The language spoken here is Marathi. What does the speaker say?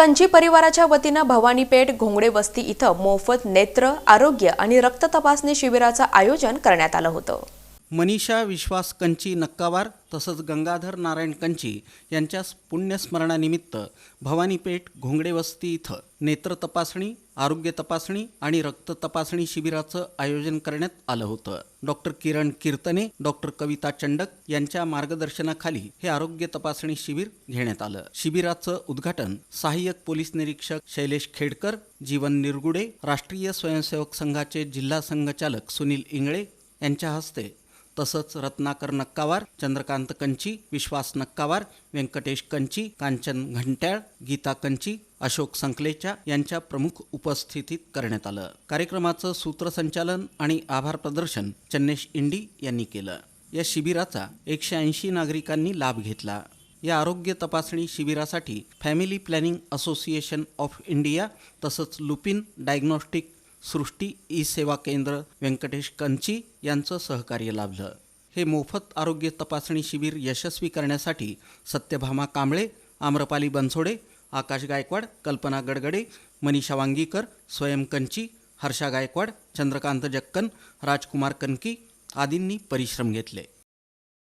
कंची परिवाराच्या वतीनं भवानीपेठ घोंगडे वस्ती इथं मोफत नेत्र आरोग्य आणि रक्त तपासणी शिबिराचं आयोजन करण्यात आलं होतं. मनीषा विश्वास कंची नक्कावार तसंच गंगाधर नारायण कंची यांच्या पुण्यस्मरणानिमित्त भवानीपेठ घोंगडेवस्ती इथं नेत्र तपासणी आरोग्य तपासणी आणि रक्त तपासणी शिबिराचं आयोजन करण्यात आलं होतं. डॉक्टर किरण कीर्तने डॉक्टर कविता चंडक यांच्या मार्गदर्शनाखाली हे आरोग्य तपासणी शिबिर घेण्यात आलं. शिबिराचं उद्घाटन सहाय्यक पोलीस निरीक्षक शैलेश खेडकर जीवन निरगुडे राष्ट्रीय स्वयंसेवक संघाचे जिल्हा संघचालक सुनील इंगळे यांच्या हस्ते तसंच रत्नाकर नक्कावार चंद्रकांत कंची विश्वास नक्कावार व्यंकटेश कंची कांचन घंट्याळ गीता कंची अशोक संकलेचा यांच्या प्रमुख उपस्थितीत करण्यात आलं. कार्यक्रमाचं सूत्रसंचालन आणि आभार प्रदर्शन चन्नेश इंडी यांनी केलं. या शिबिराचा एकशे ऐंशी नागरिकांनी लाभ घेतला. या आरोग्य तपासणी शिबिरासाठी family planning association of India तसंच लुपिन डायग्नॉस्टिक सृष्टी ई सेवा केंद्र व्यंकटेश कंची यांचं सहकार्य लाभलं. हे मोफत आरोग्य तपासणी शिबिर यशस्वी करण्यासाठी सत्यभामा कांबळे आम्रपाली बनसोडे आकाश गायकवाड कल्पना गडगडे मनीषा वांगीकर स्वयं कंची हर्षा गायकवाड चंद्रकांत जक्कन राजकुमार कनकी आदींनी परिश्रम घेतले.